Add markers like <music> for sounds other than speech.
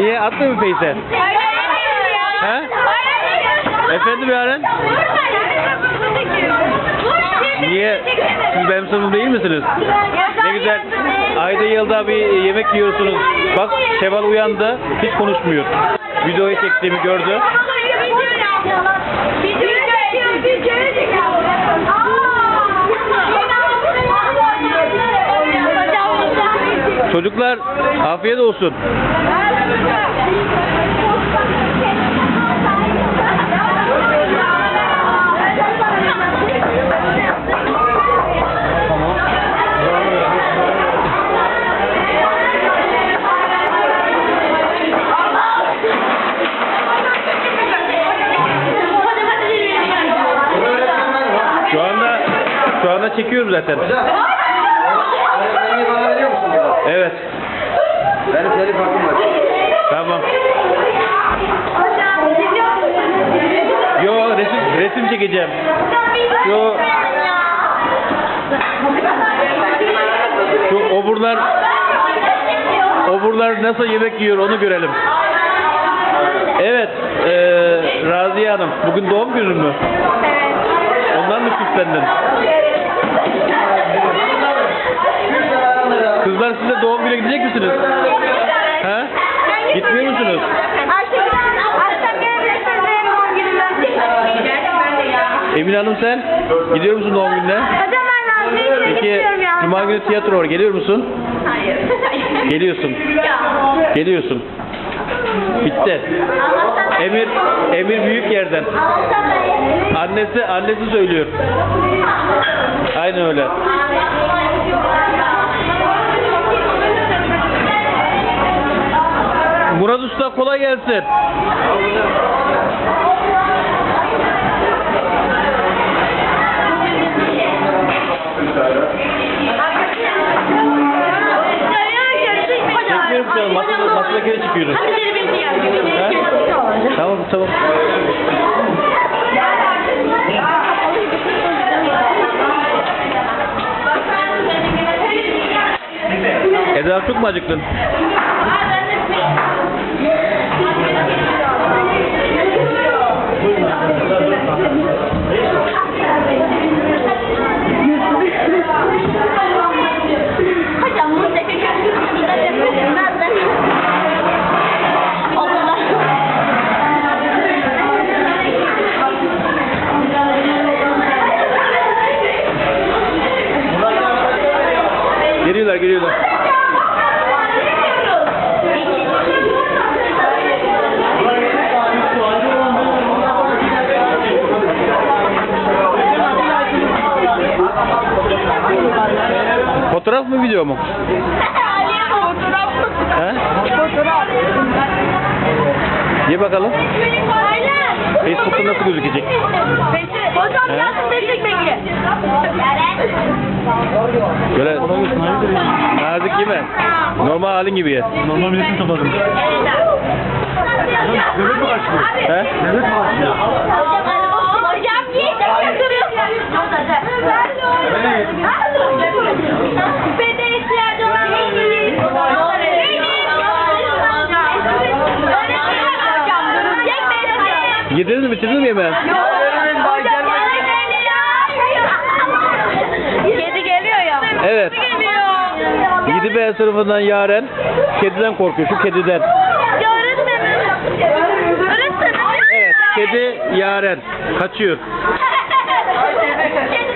Niye atmıyor mu Feyse? He? Efendim Yaren? Niye? Siz benim sınıfım değil misiniz? Ne güzel. Ayda yılda bir yemek yiyorsunuz. Bak Şevval uyandı. Hiç konuşmuyor. Videoyu çektiğimi gördü. Çocuklar afiyet olsun. Şu anda şu anda çekiyorum zaten. Evet. Benim telif hakkım var. Tamam. Yo resim resim çekeceğim. Yo şu oburlar oburlar nasıl yemek yiyor onu görelim. Evet, eee Raziye Hanım, bugün doğum günün mü? Ondan mı süslendin? Kızlar siz de doğum gününe gidecek misiniz? He? Gitmiyor musunuz? Emine Hanım sen? Gidiyor musun doğum gününe? Peki Cuma günü tiyatro var. Geliyor musun? Hayır. <laughs> Geliyorsun. Geliyorsun. Bitti. Emir Emir büyük yerden. Annesi annesi söylüyor. Aynen öyle. Murat Usta kolay gelsin. Masadakine çıkıyoruz. He? Tamam tamam. Eda çok mu acıktın? Geliyorlar geliyorlar. Fotoğraf mı video mu? He? Ye bakalım. Facebook'ta nasıl gözükecek? He? yazın destek bekle. Yeme. Normal halin gibi ye. Normal milletin topladım. Nöbet mi başlıyor? He? Nöbet mi başlıyor? Hocam niye. Yediniz mi bitirdiniz mi yemeği? Kedi B sınıfından Yaren kediden korkuyor. Şu kediden. Evet. Kedi Yaren. Kaçıyor. <laughs>